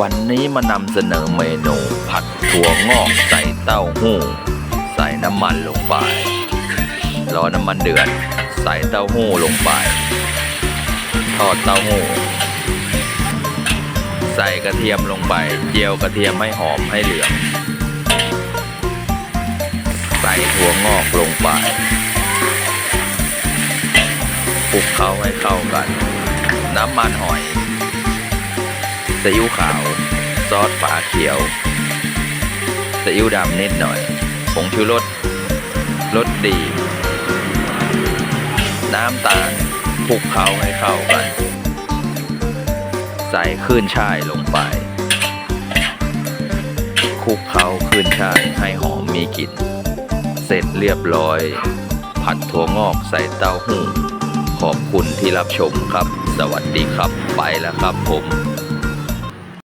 วันนี้มานำเสนอเมนูผัดถั่วงอกใส่เต้าหู้ ใส่น้ำมันลงไป รอน้ำมันเดือด ใส่เต้าหู้ลงไป ทอดเต้าหู้ ใส่กระเทียมลงไป เจียวกระเทียมให้หอมให้เหลือง ใส่ถั่วงอกลงไปคลุกเคล้าให้เข้ากัน น้ำมันหอย ซีอิ๊วขาว ซอสฝาเขียวซีอิ๊วดำนิดหน่อย ผงชูรสรสดี น้ำตาลคลุกเคล้าให้เข้ากัน ใส่ขึ้นช่ายลงไปคลุกเคล้าขึ้นช่ายให้หอมมีกลิ่น เสร็จเรียบร้อย ผัดถั่วงอกใส่เต้าหู้ขอบคุณที่รับชมครับ สวัสดีครับ ไปแล้วครับผม